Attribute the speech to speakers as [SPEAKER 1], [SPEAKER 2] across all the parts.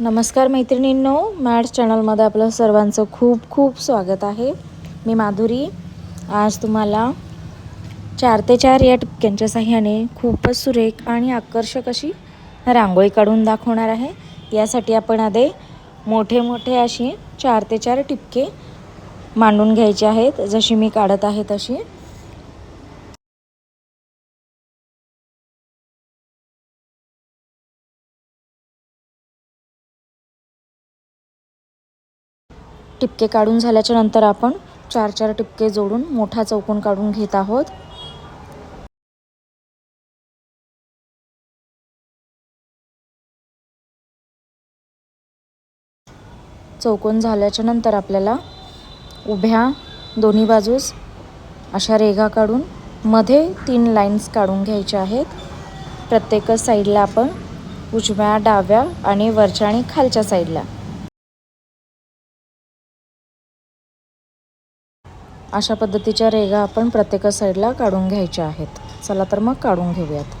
[SPEAKER 1] नमस्कार मैत्रिणींनो मॅड्स चॅनलमध्ये आपलं सर्वांचं खूप खूप स्वागत आहे. मी माधुरी. आज तुम्हाला चार ते चार या टिपक्यांच्या साह्याने खूपच सुरेख आणि आकर्षक अशी रांगोळी काढून दाखवणार आहे. यासाठी आपण आधी मोठे मोठे असे चार ते चार टिपके मांडून घ्यायचे आहेत जशी मी काढत आहे तशी. टिपके काढून झाल्याच्यानंतर आपण चार चार टिपके जोडून मोठा चौकोन काढून घेत आहोत. चौकोन झाल्याच्यानंतर आपल्याला उभ्या दोन्ही बाजूस अशा रेघा काढून मध्ये तीन लाईन्स काढून घ्यायच्या आहेत. प्रत्येक साईडला आपण उजव्या डाव्या आणि वरच्या आणि खालच्या साईडला अशा पद्धतीच्या रेगा आपण प्रत्येक साईडला काढून घ्यायच्या आहेत. चला तर मग काढून घेऊयात.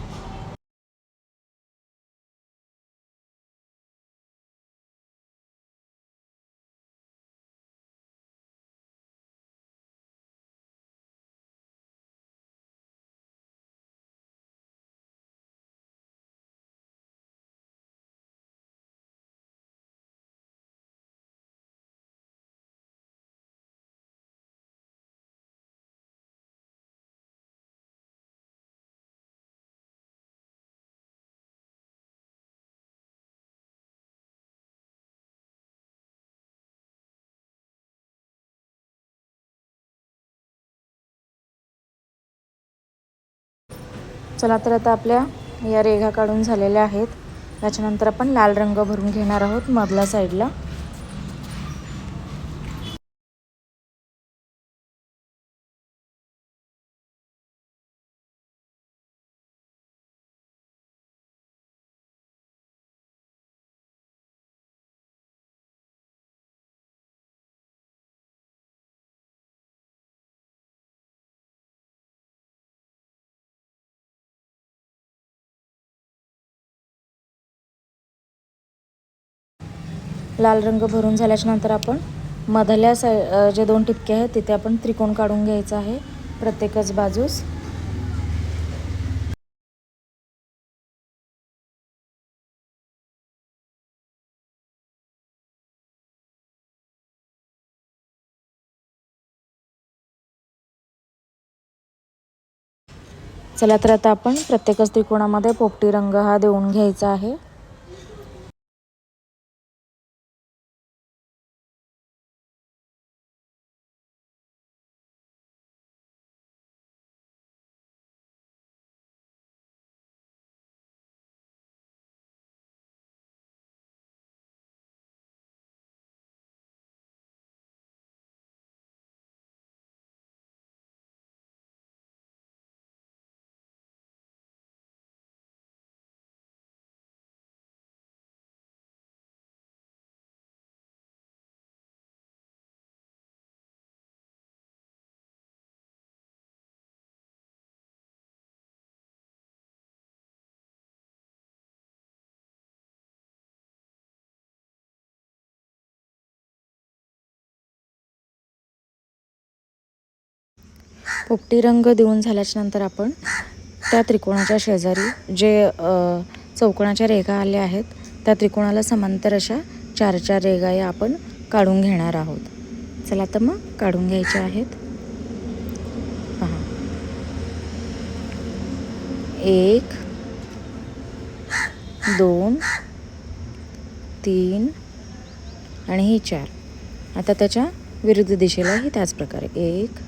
[SPEAKER 1] चला तर आता आपल्या या रेघा काढून झालेल्या आहेत. त्याच्यानंतर आपण लाल रंग भरून घेणार आहोत मधल्या साईडला लाल रंग भरून झाल्याच्यानंतर आपण मधल्या साई जे दोन टिपके आहेत तिथे आपण त्रिकोण काढून घ्यायचं आहे. प्रत्येकच बाजूस. चला तर आता आपण प्रत्येकच त्रिकोणामध्ये पोपटी रंग हा देऊन घ्यायचा आहे. पोपटी रंग देऊन झाल्याच्यानंतर आपण त्या त्रिकोणाच्या शेजारी जे चौकोनाच्या रेघा आल्या आहेत त्या त्रिकोणाला समांतर अशा चार चार रेघा या आपण काढून घेणार आहोत. चला तर मग काढून घ्यायच्या आहेत. पहा. एक दोन तीन आणि ही चार. आता त्याच्या विरुद्ध दिशेलाही त्याच प्रकारे. एक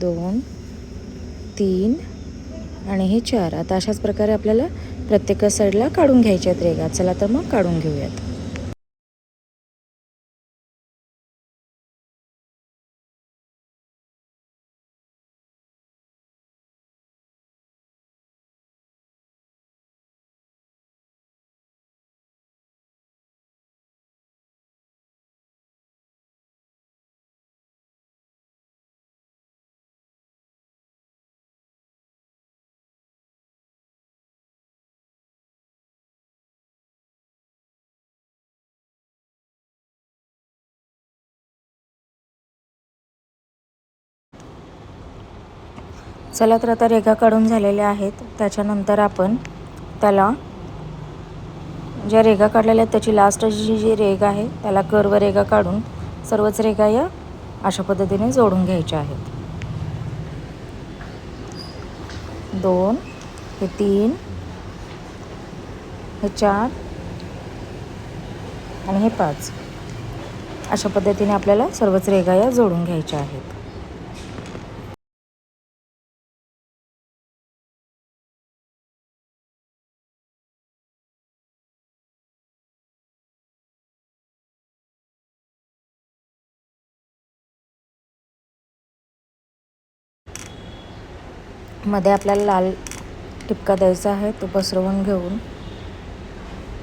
[SPEAKER 1] दोन तीन आणि हे चार. आता अशाच प्रकारे आपल्याला प्रत्येक साईडला काढून घ्यायच्या आहेत रेगा चला तर मग काढून घेऊयात. चला तर आता रेघा काढून झालेल्या आहेत. त्याच्यानंतर आपण त्याला ज्या रेघा काढलेल्या आहेत त्याची लास्ट जी जी रेग आहे त्याला कर्व रेगा काढून सर्वच रेघा या अशा पद्धतीने जोडून घ्यायच्या आहेत. दोन हे तीन हे चार आणि हे पाच. अशा पद्धतीने आपल्याला सर्वच रेघा या जोडून घ्यायच्या आहेत. मध्ये आपल्याला लाल टिपका द्यायचा आहे तो पसरवून घेऊन.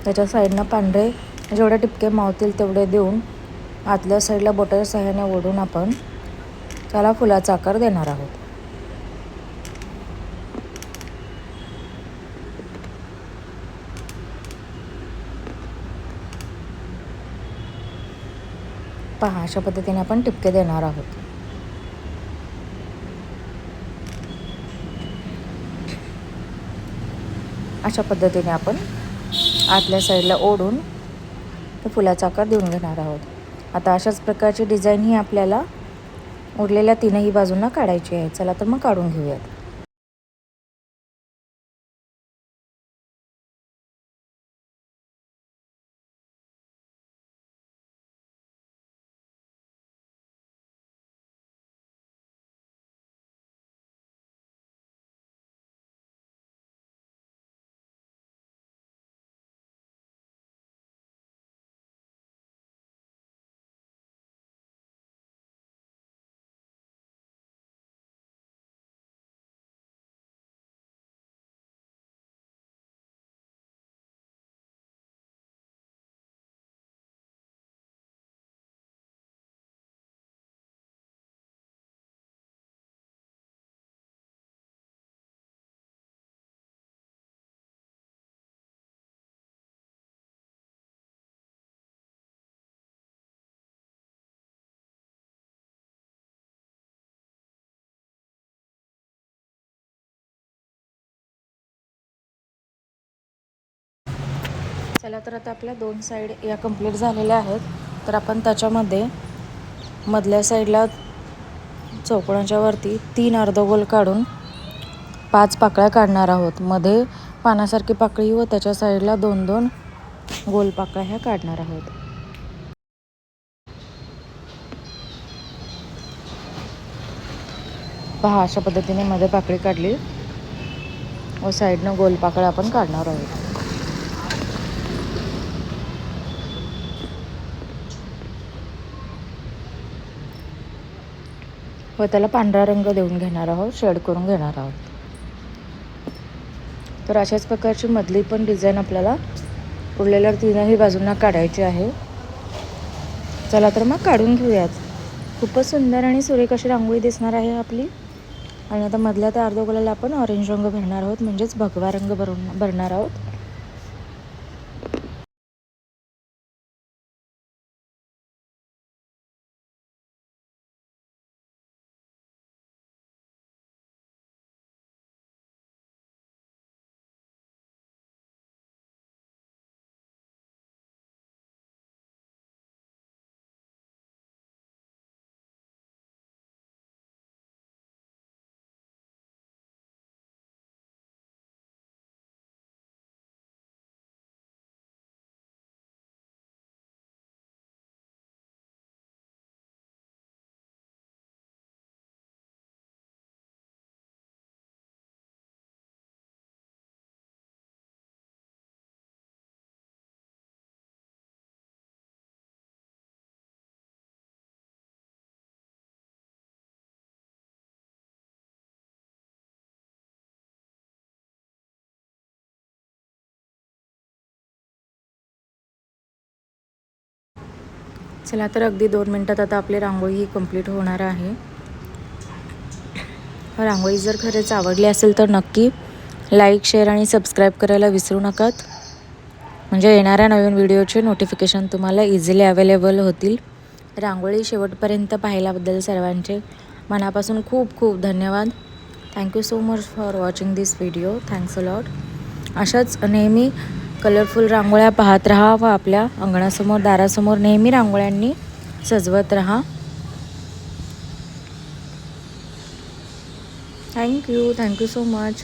[SPEAKER 1] त्याच्या साईडनं पांढरे जेवढे टिपके मावतील तेवढे देऊन आतल्या साईडला बोटाच्या सहाय्याने ओढून आपण त्याला फुलाचा आकार देणार आहोत. पहा अशा पद्धतीने आपण टिपके देणार आहोत. अशा पद्धतीने आपण आतल्या साईडला ओढून ते फुलाचा आकार देऊन घेणार आहोत. आता अशाच प्रकारची डिझाईन ही आपल्याला उरलेल्या तीनही बाजूंना काढायची आहे. चला तर मग काढून घेऊयात. चला तर आता आपल्या दोन साईड या कंप्लीट झालेल्या आहेत. तर आपण त्याच्यामध्ये मधल्या साईडला चौकणाच्या वरती तीन अर्धगोल काढून पाच पाकळ्या काढणार आहोत. मध्ये पानासारखी पाकळी व त्याच्या साईडला दोन दोन गोल पाकळ्या ह्या काढणार आहोत. पहा अशा पद्धतीने मध्ये पाकळी काढली व साईडनं गोल पाकळ्या आपण काढणार आहोत. व त्याला पांढरा रंग देऊन घेणार आहोत शेड करून घेणार आहोत. तर अशाच प्रकारची मधली पण डिझाईन आपल्याला उरलेल्या तीनही बाजूंना काढायची आहे. चला तर मग काढून घेऊयात. खूपच सुंदर आणि सुरेख अशी रांगोळी दिसणार आहे आपली. आणि आता मधल्या त्या अर्धगोलाला आपण ऑरेंज रंग भरणार आहोत म्हणजेच भगवा रंग भरून भरणार आहोत. चला तर अगदी दोन मिनटात आता आपली रांगोळी ही कंप्लीट होणार आहे. रांगोळी जर खरंच आवडली असेल तर नक्की लाईक शेअर आणि सबस्क्राईब करायला विसरू नकात. म्हणजे येणाऱ्या नवीन व्हिडिओचे नोटिफिकेशन तुम्हाला इझिली अवेलेबल होतील. रांगोळी शेवटपर्यंत पाहिल्याबद्दल सर्वांचे मनापासून खूप खूप धन्यवाद. Thank you so much for watching this video thanks a lot अशाच नेहमी कलरफुल रांगोळ्या पाहत राहा व आपल्या अंगणासमोर दारासमोर नेहमी रांगोळ्यांनी सजवत राहा. Thank you thank you so much